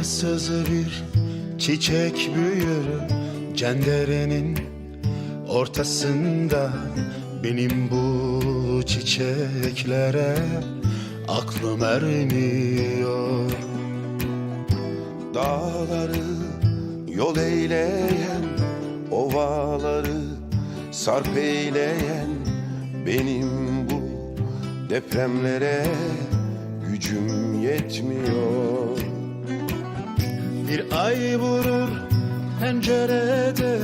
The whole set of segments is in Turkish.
Issız bir çiçek büyür cenderenin ortasında Benim bu çiçeklere aklım ermiyor. Dağları yol eyleyen Ovaları sarp eyleyen Benim bu depremlere gücüm yetmiyor Bir ay vurur pencerede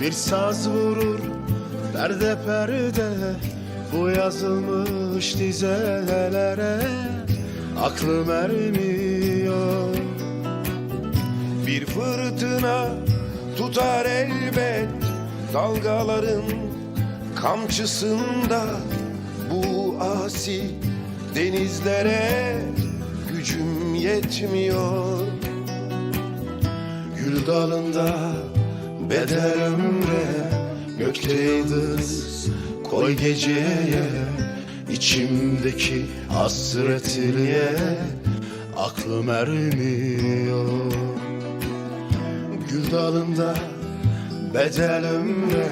Bir saz vurur perde perde. Bu yazılmış dizelere Aklım ermiyor. Bir fırtına tutar elbet Dalgaların kamçısında. Bu asi denizlere gücüm yetmiyor Gül dalında bedel ömre Gökte yıldız koy geceye İçimdeki hasretliye Aklım ermiyor. Gül dalında bedel ömre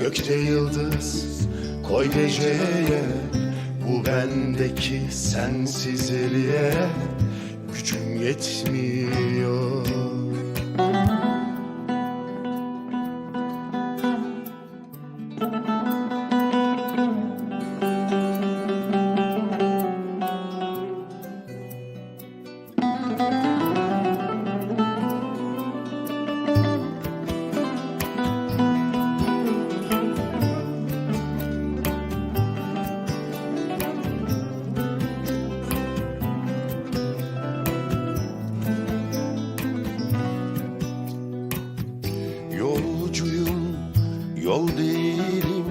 Gökte yıldız koy geceye Bu bendeki sensizliğe Gücüm yetmiyor yol değilim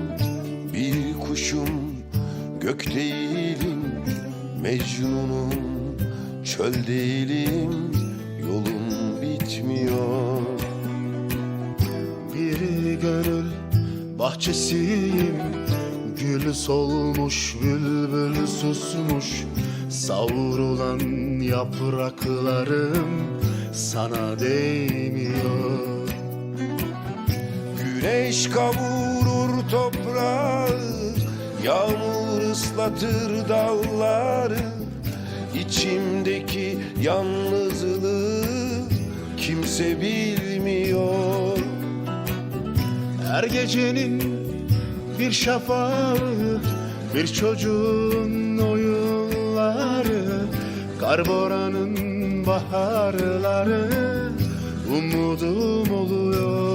Bir kuşum, gök değilim Mecnunum, çöl değilim Yolum bitmiyor. Bir gönül bahçesiyim Gül solmuş, bülbül susmuş. Savrulan yapraklarım sana değmiyor Güneş kavurur toprağı Yağmur ıslatır dalları. İçimdeki yalnızlığı kimse bilmiyor. Her gecenin bir şafağı Bir çocuğun oyunları. Karboranın baharları Umudum oluyor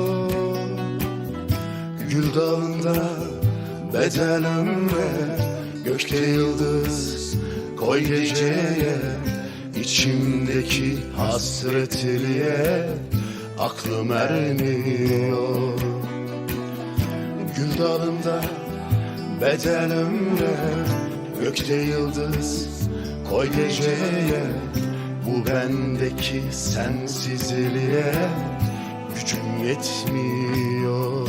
Gül dalında bedel ömre Gökte yıldız koy geceye İçimdeki hasretliye Aklım ermiyor. Gül dalında bedel ömre Gökte yıldız koy geceye Bu bendeki sensizliğe Gücüm yetmiyor